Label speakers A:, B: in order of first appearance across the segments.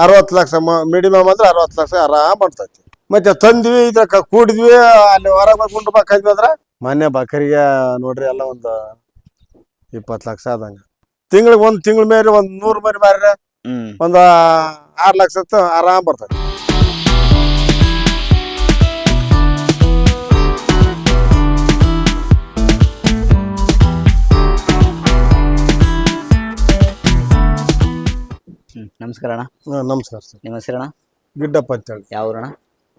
A: ಅರವತ್ತು ಲಕ್ಷ ಮಿನಿಮಮ್ ಅಂದ್ರೆ ಅರವತ್ತು ಲಕ್ಷ ಆರಾಮ್ ಬರ್ತೈತಿ ಮತ್ತೆ ತಂದ್ವಿ ಇದ್ರ ಕೂಡಿದ್ವಿ ಅಲ್ಲಿ ಹೊರಗೆ ಬರ್ಕೊಂಡು ಬಾಕಿದ್ವಿ ಅಂದ್ರೆ ಮೊನ್ನೆ ಬಕರಿಗೆ ನೋಡ್ರಿ ಎಲ್ಲ ಒಂದು ಇಪ್ಪತ್ತು ಲಕ್ಷ ಆದಂಗ. ತಿಂಗಳಿಗೆ ಒಂದು ತಿಂಗಳ ಮೇಲೆ ಒಂದು ನೂರು ಮರಿ ಮಾರ್ರೆ
B: ಒಂದ
A: ಒಂದು ಆರು ಲಕ್ಷ ಆರಾಮ್ ಬರ್ತೈತಿ.
B: ನಮಸ್ಕಾರ ಅಣ್ಣ.
A: ಹಾ, ನಮಸ್ಕಾರ ಸರ್.
B: ನಿಮ್ಮ ಹೆಸರಣ್ಣ?
A: ಗಿಡ್ಡಪ್ಪ ಅಂತೇಳಿ.
B: ಯಾವ ಊರಣ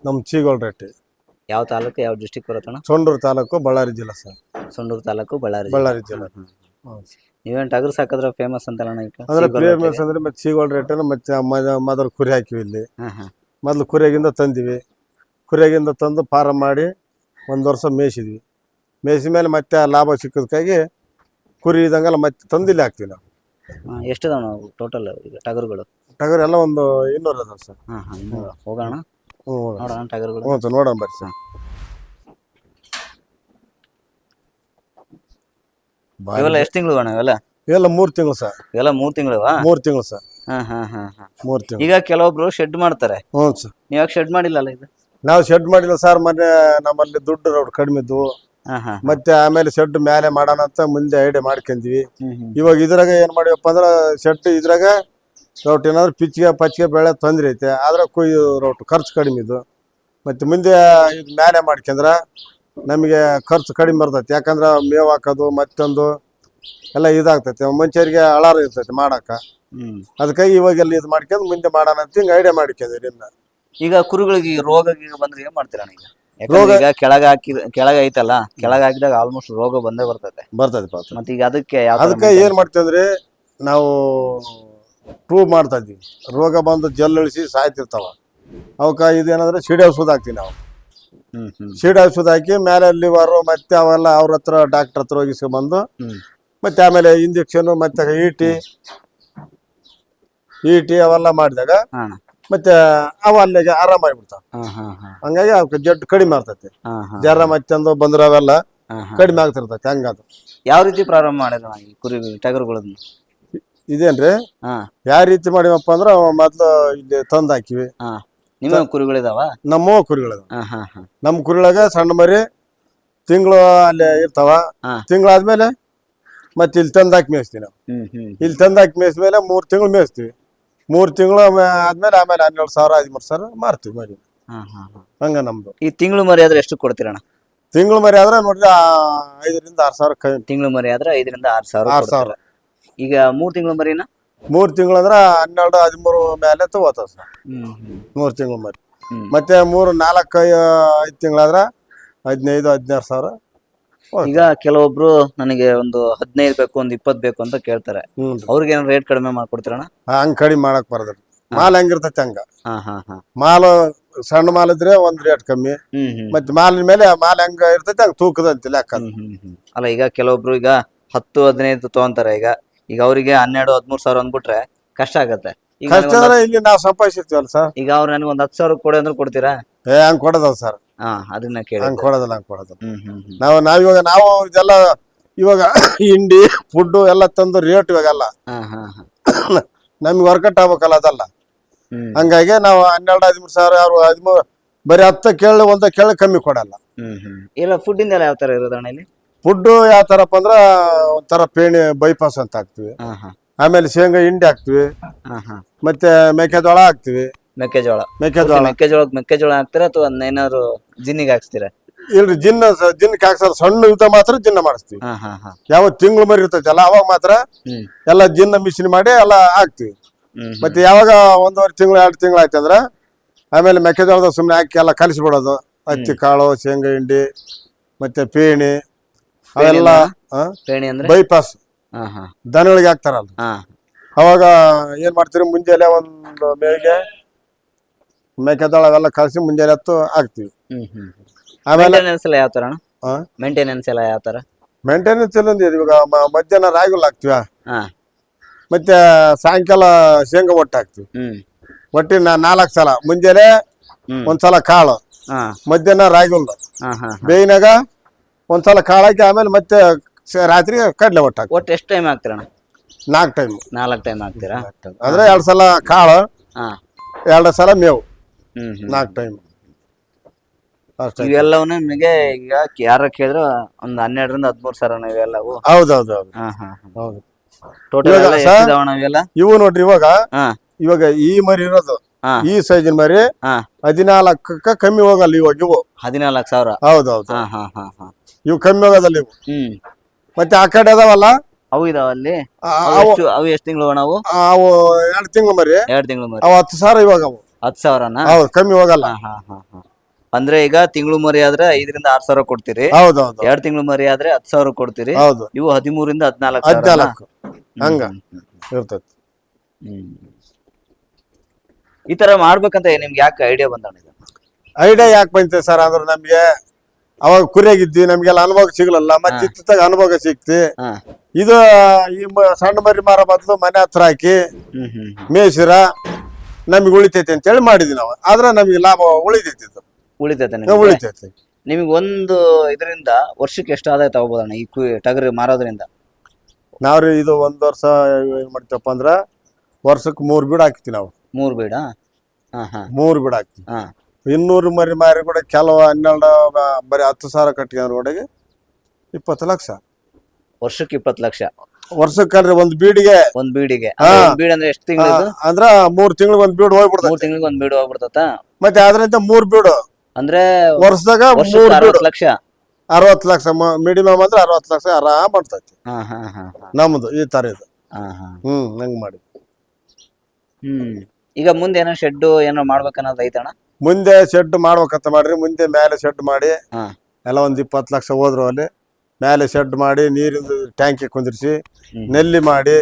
A: ನಮ್ಮ ಚೀಗೋಳ್ ರೆಟ್ಟಿ.
B: ಯಾವ ತಾಲೂಕು ಯಾವ ಡಿಸ್ಟಿಕ್ ಬರುತ್ತಣ್ಣ
A: ಸೊಂಡೂರು ತಾಲೂಕು ಬಳ್ಳಾರಿ ಜಿಲ್ಲಾ ಸರ್.
B: ಸೊಂಡೂರು ತಾಲೂಕು ಬಳ್ಳಾರಿ
A: ಬಳ್ಳಾರಿ ಜಿಲ್ಲಾ. ಟಗರ್
B: ನೀವೇನ್ ಟಗರು ಸಾಕಿದ್ರೆ ಫೇಮಸ್ ಅಂತ ಈಗ?
A: ಅಂದ್ರೆ ಫೇಮಸ್ ಅಂದ್ರೆ ಮತ್ತೆ ಚೀಗೋಳ್ ರೇಟನ್ನು ಮತ್ತೆ ಮ- ಮೊದಲು ಕುರಿ ಹಾಕಿವಿ ಇಲ್ಲಿ.
B: ಹಾ ಹಾ.
A: ಮೊದಲು ಕುರಿಯಾಗಿಂದ ತಂದಿವಿ. ಕುರಿಯಾಗಿಂದ ತಂದು ಪಾರ ಮಾಡಿ ಒಂದು ವರ್ಷ ಮೇಯಿಸಿದ್ವಿ. ಮೇಯಿಸಿದ ಮೇಲೆ ಮತ್ತೆ ಆ ಲಾಭ ಸಿಕ್ಕದಕ್ಕಾಗಿ ಕುರಿ ಇದಂಗೆಲ್ಲ ಮತ್ತೆ ತಂದಿಲ್ಲಿ ಹಾಕ್ತೀವಿ ನಾವು.
B: ಎಷ್ಟು ನಾವು ಟೋಟಲ್ ಈಗ ಟಗರುಗಳು?
A: ಟಗರ್ ಎಲ್ಲ ಒಂದು ಇನ್ನೂರ ಅದಾವ ಸರ್.
B: ಹಾ ಹಾ. ಹೋಗೋಣ.
A: ಹ್ಞೂ
B: ನೋಡೋಣ ಟಗರುಗಳು.
A: ಹ್ಞೂ ಸರ್ ನೋಡೋಣ ಬರ್ರಿ ಸರ್.
B: ಇವೆಲ್ಲ ಎಷ್ಟು ತಿಂಗಳು ಅಣ್ಣ ಇವೆಲ್ಲ?
A: ಇವೆಲ್ಲ ಮೂರು ತಿಂಗಳು ಸರ್.
B: ಇವೆಲ್ಲ ಮೂರು ತಿಂಗಳು
A: ಮೂರು ತಿಂಗಳು ಸರ್.
B: ಹಾ ಹಾ ಹಾ ಹಾ.
A: ಮೂರು ತಿಂಗಳು.
B: ಈಗ ಕೆಲವೊಬ್ರು ಶೆಡ್ ಮಾಡ್ತಾರೆ.
A: ಹ್ಞೂ ಸರ್.
B: ನೀವಾಗ ಶೆಡ್ ಮಾಡಿಲ್ಲಲ್ಲ ಇದು?
A: ನಾವು ಶೆಡ್ ಮಾಡಿಲ್ಲ ಸರ್ ಮೊನ್ನೆ ನಮ್ಮಲ್ಲಿ ದುಡ್ಡು ರೋಡ್ ಕಡಿಮೆ ಇದ್ವು. ಮತ್ತೆ ಆಮೇಲೆ ಶೆಡ್ ಮೇಲೆ ಮಾಡೋಣ ಅಂತ ಮುಂದೆ ಐಡಿಯಾ ಮಾಡ್ಕೊಂಡ್ವಿ. ಇವಾಗ ಇದ್ರಾಗ ಏನ್ ಮಾಡಿವಪ್ಪ ಅಂದ್ರ ಶೆಡ್ ಇದ್ರಾಗ ರೌಟ್ ಏನಾದ್ರು ಪಿಚ್ಗೆ ಪಚ್ಚಿಗೆ ಬೆಳೆ ತೊಂದರೆ ಐತೆ ಆದ್ರೆ ಕುಯ್ಯು ರೌಟ್ ಖರ್ಚು ಕಡಿಮೆ ಇದು. ಮತ್ತೆ ಮುಂದೆ ಇದು ಮ್ಯಾನೆ ಮಾಡ್ಕೊಂಡ್ರ ನಮಗೆ ಖರ್ಚು ಕಡಿಮೆ ಬರ್ತೈತೆ. ಯಾಕಂದ್ರೆ ಮೇವ್ ಹಾಕೋದು ಮತ್ತೊಂದು ಎಲ್ಲ ಇದಾಗ್ತೈತೆ. ಮನುಷ್ಯರಿಗೆ ಅಳಾರ ಇರ್ತೈತೆ ಮಾಡಾಕ
B: ಹ್ಮ್.
A: ಅದಕ್ಕಾಗಿ ಇವಾಗೆಲ್ಲ ಇದು ಮಾಡ್ಕೊಂಡು ಮುಂದೆ ಮಾಡೋಣ ಅಂತ ಹಿಂಗೆ ಐಡಿಯಾ ಮಾಡ್ಕೊಂಡಿರಿ ಇನ್ನ
B: ಈಗ ಕುರುಗಳಿಗೆ ರೋಗ ಗೀಗ ಬಂದ್ರೆ ಏನ್ ಮಾಡ್ತೀರ ಈಗ
A: ರೋಗ-
B: ಈಗ ಕೆಳಗ ಹಾಕಿದ ಕೆಳಗ ಐತಲ್ಲ ಕೆಳಗೆ ಹಾಕಿದಾಗ ಆಲ್ಮೋಸ್ಟ್ ರೋಗ ಬಂದೇ ಬರ್ತೈತೆ.
A: ಬರ್ತೈತೆ
B: ಮತ್ತೆ ಈಗ ಅದಕ್ಕೆ
A: ಅದಕ್ಕೆ ಏನ್ ಮಾಡ್ತೀವಿ ಅಂದ್ರೆ ನಾವು ಪ್ರೂವ್ ಮಾಡ್ತಾ ಇದ್ದೀವಿ. ರೋಗ ಬಂದು ಜಲ್ ಇಳಿಸಿ ಸಾಯ್ತಿರ್ತಾವ. ಅವಕ ಇದೇನಂದ್ರೆ ಸಿಡಿ ಔಷಧ ಹಾಕ್ತೀವಿ ನಾವು. ಸಿಡಿ ಔಷಧ ಹಾಕಿ ಮೇಲೆ ಲಿವರು ಮತ್ತೆ ಅವೆಲ್ಲ ಅವ್ರ ಹತ್ರ ಡಾಕ್ಟರ್ ಹತ್ರ ಹೋಗಿಸ್ಕೊಂಬಂದು ಮತ್ತೆ ಆಮೇಲೆ ಇಂಜೆಕ್ಷನ್ ಮತ್ತೆ ಈಟಿ ಈಟಿ ಅವೆಲ್ಲ ಮಾಡಿದಾಗ ಮತ್ತೆ ಅವ ಅಲ್ಲಿಗೆ ಆರಾಮ ಆಗ್ಬಿಡ್ತಾವ. ಹಂಗಾಗಿ ಅವಕ್ಕೆ ಜಡ್ ಕಡಿಮೆ ಆಗ್ತೈತಿ. ಜರ ಮತ್ತೊಂದು ಬಂದ್ರೆ ಅವೆಲ್ಲ. ಕಡಿಮೆ ಆಗ್ತಿರ್ತೈತಿ ಹಂಗದು.
B: ಯಾವ ರೀತಿ ಪ್ರಾರಂಭ ಮಾಡಿದ್ರು ಕುರಿ ಟಗರುಗಳನ್ನ?
A: ಇದೇನ್ರಿ?
B: ಹಾ.
A: ಯಾವ ರೀತಿ ಮಾಡಿವಪ್ಪ ಅಂದ್ರೆ ಅವ ಮೊದ್ಲು ಇಲ್ಲಿ ತಂದ್ ಹಾಕಿವಿ.
B: ಹಾ. ನಿಮ್ಮ ಕುರಿಗಳಿದಾವ?
A: ನಮ್ಮ ಕುರಿಗಳದ
B: ಹಾ ಹಾ ಹಾ.
A: ನಮ್ಮ ಕುರಿಗಳಾಗ ಸಣ್ಣ ಮರಿ ತಿಂಗಳು ಅಲ್ಲಿ ಇರ್ತಾವ.
B: ಹಾ.
A: ತಿಂಗಳಾದ್ಮೇಲೆ ಮತ್ತೆ ಇಲ್ಲಿ ತಂದ್ ಹಾಕಿ ಮೇಯಿಸ್ತೀವಿ ನಾವು.
B: ಹ್ಮ್ ಹ್ಮ್
A: ಇಲ್ಲಿ ತಂದಾಕಿ ಹಾಕಿ ಮೇಯಿಸ್ಮೇಲೆ ಮೂರು ತಿಂಗಳು ಮೇಯಿಸ್ತೀವಿ. ಮೂರು ತಿಂಗಳು ಆದ್ಮೇಲೆ ಆಮೇಲೆ ಹನ್ನೆರಡು ಸಾವಿರ ಹದಿಮೂರು ಸಾವಿರ ಮಾರ್ತೀವಿ ಮರಿ.
B: ಹಾ ಹಾ ಹಾ.
A: ಹಂಗ ನಮ್ದು.
B: ಈ ತಿಂಗಳು ಮರಿ ಆದ್ರೆ ಎಷ್ಟು ಕೊಡ್ತೀರಣ್ಣ?
A: ತಿಂಗಳು ಮರಿ ಆದ್ರೆ ನೋಡ್ರಿ ಆ ಐದರಿಂದ ಆರ್ ಸಾವಿರ ಕೈ
B: ತಿಂಗಳು ಮರಿ ಆದ್ರೆ ಐದರಿಂದ ಆರ್ ಸಾವಿರ
A: ಆರ್ ಸಾವಿರ.
B: ಈಗ ಮೂರ್ ತಿಂಗಳ ಮರಿನ
A: ಮೂರ್ ತಿಂಗಳು ಅಂದ್ರೆ ಹನ್ನೆರಡು ಹದಿಮೂರು ಮೇಲೆ ತಗೋತದ ಸರ್.
B: ಮೂರ್
A: ಮೂರು ತಿಂಗಳು ಮರಿ.
B: ಹ್ಮ್.
A: ಮತ್ತೆ ಮೂರು ನಾಲ್ಕು ಐದು ತಿಂಗಳಾದ್ರ ಹದಿನೈದು ಹದಿನಾರು ಸಾವಿರ
B: ಈಗ ಕೆಲವೊಬ್ರು ನನಗೆ ಒಂದು ಹದಿನೈದು ಬೇಕು ಒಂದು ಇಪ್ಪತ್ತು ಬೇಕು ಅಂತ ಕೇಳ್ತಾರೆ.
A: ಹ್ಞೂ
B: ಅವ್ರಿಗೆ ಏನಾದ್ರು ರೇಟ್ ಕಡಿಮೆ ಮಾಡ್ಕೊಡ್ತೀರಣ್ಣ?
A: ಹಂಗ್ ಕಡಿಮೆ ಮಾಡಕ್ ಬರೋದ್ರಿ ಮಾಲ್ ಹೆಂಗಿರ್ತೈತಿ ಹಂಗ.
B: ಹಾ ಹಾ ಹಾ.
A: ಮಾಲು ಸಣ್ಣ ಮಾಲ್ ಇದ್ರೆ ಒಂದ್ ರೇಟ್ ಕಮ್ಮಿ.
B: ಹ್ಮ್ ಹ್ಮ್.
A: ಮತ್ತೆ ಮಾಲಿನ ಮೇಲೆ ಮಾಲ್ ಹೆಂಗ ಇರ್ತೈತಿ ಹಂಗ ತೂಕದಂತಿಲ್ಲ ಲೆಕ್ಕ. ಅದು.
B: ಹ್ಮ್ ಹ್ಮ್ ಹ್ಮ್. ಅಲ್ಲ ಈಗ ಕೆಲವೊಬ್ರು ಈಗ ಹತ್ತು ಹದಿನೈದು ತಗೊಂತಾರೆ ಈಗ. ಈಗ ಅವರಿಗೆ ಹನ್ನೆರಡು ಹದಿಮೂರು ಸಾವಿರ ಅಂದ್ಬಿಟ್ರೆ ಕಷ್ಟ ಆಗತ್ತೆ. ಈಗ
A: ಕಷ್ಟ
B: ನನಗೊಂದ್
A: ಅಂದ್ರೆ ಇಲ್ಲಿ ನಾವು ಸಂಪಾದಿಸಿರ್ತೀವಲ್ಲ ಸರ್?
B: ಹತ್- ಈಗ ಅವ್ರು ನನಗೆ ಒಂದ್ ಹತ್ತು ಸಾವಿರ ಕೊಡಿ ಅಂದ್ರೆ ಕೊಡ್ತೀರಾ?
A: ಏ ಹಂಗ್ ಕೊಡೋದಲ್ಲ ಸರ್.
B: ಹಾ ಅದನ್ನ ಕೇಳಿ.
A: ಹಂಗ್ ಕೊಡೋದಿಲ್ಲ ಹಂಗ್ ಕೊಡೋದಿಲ್ಲ.
B: ಹ್ಮ್ ಹ್ಮ್ ಹ್ಮ್.
A: ನಾವು ನಾವಿವಾಗ ನಾವು ಇದೆಲ್ಲ ಇವಾಗ ಹಿಂಡಿ ಫುಡ್ ಎಲ್ಲ ತಂದು ರೇಟ್ ಇವಾಗಲ್ಲ
B: ಹಾ ಹಾ ಹಾ.
A: ನಮ್ಗೆ ವರ್ಕೌಟ್ ಆಗ್ಬೇಕಲ್ಲ ಅದಲ್ಲ.
B: ಹ್ಮ್.
A: ಹಂಗಾಗಿ ನಾವು ಹನ್ನೆರಡು ಹದಿಮೂರು ಸಾವಿರ ಯಾರು ಹದಿಮೂರು ಬರೀ ಹತ್ತ ಕೇಳಿ ಒಂದ ಕೇಳಿ ಕಮ್ಮಿ ಕೊಡಲ್ಲ.
B: ಹ್ಮ್ ಹ್ಮ್. ಇಲ್ಲ ಫುಡ್ ಇಂದ ಯಾವ ತರ ಇರೋದಣ್ಣ ಇಲ್ಲಿ?
A: ಫುಡ್ ಯಾವ ತರಪ್ಪ ಅಂದ್ರ ಒಂಥರ ಪೇಣಿ ಬೈಪಾಸ್ ಅಂತ ಹಾಕ್ತಿವಿ. ಆಮೇಲೆ ಶೇಂಗಾ ಹಿಂಡಿ ಹಾಕ್ತಿವಿ. ಮತ್ತೆ ಮೆಕ್ಕೆಜೋಳ ಹಾಕ್ತಿವಿ.
B: ಮೆಕ್ಕೆಜೋಳ
A: ಮೆಕ್ಕೆಜೋಳ
B: ಮೆಕ್ಕೆಜೋಳ ಮೆಕ್ಕೆಜೋಳ ಹಾಕ್ತೀರಾ ಅಥವಾ ಏನಾದ್ರು ಜಿನ್ನಿಗೆ ಹಾಕ್ಸ್ತೀರಾ?
A: ಇಲ್ರಿ ಜಿನ್ನ ಜಿನ್ಕ್ ಜಿನ್ನಕ್ಕೆ ಹಾಕ್ಸೋದು ಸಣ್ಣ ಯುದ್ಧ ಮಾತ್ರ ಜಿನ್ನ ಮಾಡಿಸ್ತೀವಿ. ಯಾವ ತಿಂಗಳು ಮರಿ ಇರ್ತೈತಲ್ಲ ಅವಾಗ ಮಾತ್ರ ಎಲ್ಲ ಜಿನ್ನ ಮಿಷಿನ್ ಮಾಡಿ ಎಲ್ಲ ಹಾಕ್ತಿವಿ. ಮತ್ತೆ ಯಾವಾಗ ಒಂದೂವರೆ ತಿಂಗಳು ಎರಡು ತಿಂಗಳು ಆಯ್ತಂದ್ರ ಆಮೇಲೆ ಮೆಕ್ಕೆಜೋಳದ ಸುಮ್ಮನೆ ಹಾಕಿ ಎಲ್ಲ ಕಲಿಸ್ಬಿಡೋದು. ಹತ್ತಿ ಕಾಳು ಶೇಂಗಾ ಹಿಂಡಿ ಮತ್ತೆ ಪೇಣಿ. ಅವೆಲ್ಲ ಆ,
B: ಪೇಣಿ ಅಂದ್ರೆ?
A: ಬೈಪಾಸ್
B: ಹಾ ಹಾ.
A: ದನಗಳಿಗೆ ಹಾಕ್ತಾರಲ್ಲ
B: ಹಾ.
A: ಅವಾಗ ಏನ್ ಮಾಡ್ತೀರಿ? ಮುಂಜಾನೆ ಒಂದು ಮೇಗೆ ಮೇಕೆದಾಳ ಅವೆಲ್ಲ ಕಲಸಿ ಮುಂಜಾನೆ ಹತ್ತು ಹಾಕ್ತಿವಿ.
B: ಹ್ಮ್ ಹ್ಮ್
A: ಆಮೇಲೆ
B: ಮೇಂಟೆನೆನ್ಸ್ ಎಲ್ಲ ಯಾವ ತರ ಅಣ್ಣ?
A: ಆ,
B: ಮೇಂಟೆನೆನ್ಸ್ ಎಲ್ಲ ಯಾವ ತರ
A: ಮೇಂಟೆನೆನ್ಸ್ ಇಲ್ಲ ಇವಾಗ ಮ- ಮಧ್ಯಾಹ್ನ ರಾಗುಲ್ ಹಾಕ್ತಿವ?
B: ಹಾ.
A: ಮತ್ತೆ ಸಾಯಂಕಾಲ ಶೇಂಗಾ ಒಟ್ಟು ಹಾಕ್ತಿವಿ.
B: ಹ್ಮ್.
A: ಒಟ್ಟಿನ ನಾಲ್ಕು ಸಲ. ಮುಂಜಾನೆ
B: ಹ್ಮ್.
A: ಒಂದ್ಸಲ ಕಾಳು.
B: ಹಾ.
A: ಮಧ್ಯಾಹ್ನ
B: ಹಾ ಹಾ
A: ಬೇಯಿನಾಗ ಒಂದ್ಸಲ ಕಾಳು ಹಾಕಿ ಆಮೇಲೆ ಮತ್ತೆ ಸ- ರಾತ್ರಿ ಕಡಲೆ ಒಟ್ಟು ಹಾಕಿ
B: ಒಟ್ಟು ಎಷ್ಟು ಟೈಮ್ ಹಾಕ್ತೀರಣ್ಣ
A: ನಾಲ್ಕು ಟೈಮ್
B: ನಾಲ್ಕು ಟೈಮ್ ಹಾಕ್ತೀರಾ?
A: ಅಂದ್ರೆ ಎರಡು ಸಲ ಕಾಳು
B: ಹಾ.
A: ಎರಡು ಸಲ ಮೇವು.
B: ಹ್ಮ್
A: ನಾಲ್ಕು ಟೈಮ್ ಅಷ್ಟೇ.
B: ಇವೆಲ್ಲವೂ ನಿಮಗೆ ಈಗ ಯಾರ ಕೇಳಿದ್ರು ಒಂದ್ ಹನ್ನೆರಡರಿಂದ ಹದಿಮೂರು ಸಾವಿರ ಇವೆಲ್ಲವು
A: ಹೌದೌದು ಹೌದು.
B: ಹಾ ಹಾ
A: ಹೌದು.
B: ಟೋಟಲ್
A: ಇವಾಗ
B: ಎಲ್ಲ
A: ಸರ್-
B: ಎಷ್ಟಿದಾವಣ ಇವೆಲ್ಲ?
A: ಇವು ನೋಡ್ರಿ ಇವಾಗ
B: ಹಾ.
A: ಇವಾಗ ಈ ಮರಿ ಇರೋದು
B: ಹಾ.
A: ಈ ಸೈಜಿನ ಮರಿ
B: ಹಾ.
A: ಹದಿನಾಲ್ಕಕ್ಕ ಕಮ್ಮಿ ಹೋಗಲ್ಲ ಇವಾಗ ಇವು.
B: ಹದಿನಾಲ್ಕು ಸಾವಿರ?
A: ಹೌದೌದು.
B: ಹಾ ಹಾ ಹಾ ಹಾ.
A: ಇವು ಕಮ್ಮಿ ಹೋಗೋದಲ್ಲ ಇವು?
B: ಹ್ಮ್.
A: ಮತ್ತೆ ಆ ಕಡೆ ಅದಾವಲ್ಲ?
B: ಅವು ಇದಾವ ಅಲ್ಲಿ?
A: ಆ-
B: ಅವು
A: ಅವು
B: ಎಷ್ಟು ಅವು ಎಷ್ಟು ತಿಂಗಳು ನಾವು?
A: ಅವು ಎರಡು ತಿಂಗಳು ಮರಿ.
B: ಎರಡು ತಿಂಗಳು ಮರಿ.
A: ಅವು ಹತ್ತು ಸಾವಿರ ಇವಾಗ ಅವು.
B: ಹತ್ತು ಸಾವಿರನ?
A: ಹೌದು ಕಮ್ಮಿ ಹೋಗಲ್ಲ.
B: ಹಾ ಹಾ ಹಾ ಹಾ. ಅಂದ್ರೆ ಈಗ ತಿಂಗಳು ಮರಿ ಆದ್ರೆ ಐದರಿಂದ ಆರ್ ಸಾವಿರ ಕೊಡ್ತೀರಿ.
A: ಹೌದು
B: ಎರಡ್ ತಿಂಗಳು ಮರಿ ಆದ್ರೆ ಹತ್ತು ಸಾವಿರ ಕೊಡ್ತೀರಿ.
A: ಹೌದು.
B: ಇವು ಹದಿಮೂರಿಂದ ಹದಿನಾಲ್ಕು
A: ಹದಿನಾಲ್ಕು. ಹಂಗ ಇರ್ತೈತಿ
B: ಈ ತರ ಮಾಡ್ಬೇಕಂತ ನಿಮ್ಗೆ ಯಾಕೆ ಐಡಿಯಾ ಬಂದ
A: ಐಡಿಯಾ ಯಾಕೆ ಬಂತೆ ಸರ್ ಅಂದ್ರೆ ನಮ್ಗೆ ಅವಾಗ ಕುರಿಯಾಗಿದ್ವಿ ನಮ್ಗೆಲ್ಲ ಅನುಭವ ಸಿಗ್ಲಲ್ಲ ಮತ್ತೆ ಇತ್ತಾಗ ಅನುಭವ ಸಿಕ್ತಿ. ಇದು ಈ ಮ- ಸಣ್ಣ ಮರಿ ಮಾರ ಬದಲು ಮನೆ ಹತ್ರ ಹಾಕಿ ಮೇಸಿರ ನಮಗೆ ಉಳಿತೈತಿ ಅಂತ ಹೇಳಿ ಅಂತೇಳಿ ಮಾಡಿದ್ವಿ ನಾವು. ಆದ್ರೆ ನಮಗೆ ಲಾಭ ಉಳಿತೈತಿ ಇದು.
B: ಉಳಿತೈತೆ ನಿಮ್ಗೆ?
A: ಉಳಿತೈತಿ.
B: ನಿಮಗೆ ಒಂದು ಇದರಿಂದ ವರ್ಷಕ್ಕೆ ಎಷ್ಟು ಆದಾಯ ತಗೋಬೋದಣ್ಣ ಈ ಕು ಟಗರಿ ಮಾರೋದ್ರಿಂದ?
A: ನಾವ್ರಿ ಇದು ಒಂದ್ ವರ್ಷ ಏನ್ ಮಾಡ್ತೀವಪ್ಪ ಅಂದ್ರ ವರ್ಷಕ್ಕೆ ಮೂರ್ ಬೀಡ್ ಹಾಕ್ತಿವಿ ನಾವು.
B: ಮೂರ್ ಬೇಡ? ಹಾ ಹಾ.
A: ಮೂರ್ ಬೀಡ್ ಹಾಕ್ತಿವಿ.
B: ಹಾ.
A: ಇನ್ನೂರು ಮರಿ ಮಾರಿ ಕೂಡ ಕೆಲವು ಹನ್ನೆರಡು ಬರೀ ಹತ್ತು ಸಾವಿರ ಕಟ್ಕೊಂಡ್ರೆ ಒಡೆಗೆ ಇಪ್ಪತ್ತು ಲಕ್ಷ.
B: ವರ್ಷಕ್ಕೆ ಇಪ್ಪತ್ತು ಲಕ್ಷ.
A: ವರ್ಷಕ್ಕೆ ಒಂದ್ ಬೀಡಿಗೆ.
B: ಒಂದ್ ಬೀಡಿಗೆ.
A: ಹಾ.
B: ಒಂದ್ ಬೀಡ್ ಅಂದ್ರೆ ಎಷ್ಟು ತಿಂಗಳು
A: ಅಂದ್ರ ಮೂರ್ ತಿಂಗಳಿಗೆ ಒಂದ್ ಬೀಡ್ ಹೋಗ್ಬಿಡ್ತೈತಿ.
B: ಮೂರ್ ತಿಂಗಳಿಗೆ ಒಂದ್ ಬೀಡು ಹೋಗ್ಬಿಡ್ತತ?
A: ಮತ್ತೆ ಅದರಿಂದ ಮೂರ್ ಬೀಡು.
B: ಅಂದ್ರೆ
A: ವರ್ಷದಾಗ
B: ವರ್ಷಕ್ಕೆ
A: ಮೂರ್ ಬೀಡು.
B: ಅರವತ್ತು ಲಕ್ಷ.
A: ಅರವತ್ತು ಲಕ್ಷ ಮಿನಿಮಮ್ ಅಂದ್ರೆ ಅರವತ್ತು ಲಕ್ಷ ಆರಾಮ್ ಮಾಡ್ತೈತಿ
B: ಹಾ ಹಾ ಹಾ ಹಾ.
A: ನಮ್ದು ಈ ತರ ಇದು
B: ಹಾ ಹಾ.
A: ಹ್ಮ್ ಹಂಗ್ ಮಾಡಿ.
B: ಹ್ಮ್. ಈಗ ಮುಂದೆ ಏನೋ ಶೆಡ್ ಏನೋ ಮಾಡ್ಬೇಕನ್ನೋದು ಐತಣ್ಣ?
A: ಮುಂದೆ ಶೆಡ್ ಮಾಡ್ಬೇಕಂತ ಮಾಡ್ರಿ ಮುಂದೆ ಮೇಲೆ ಶೆಡ್ ಮಾಡಿ.
B: ಹಾ.
A: ಎಲ್ಲ ಒಂದ್ ಇಪ್ಪತ್ತು ಲಕ್ಷ ಹೋದ್ರು ಅಲ್ಲಿ. ಮೇಲೆ ಶೆಡ್ ಮಾಡಿ ನೀರಿನ ಟ್ಯಾಂಕಿ ಕುಂದಿರ್ಸಿ ನೆಲ್ಲಿ ಮಾಡಿ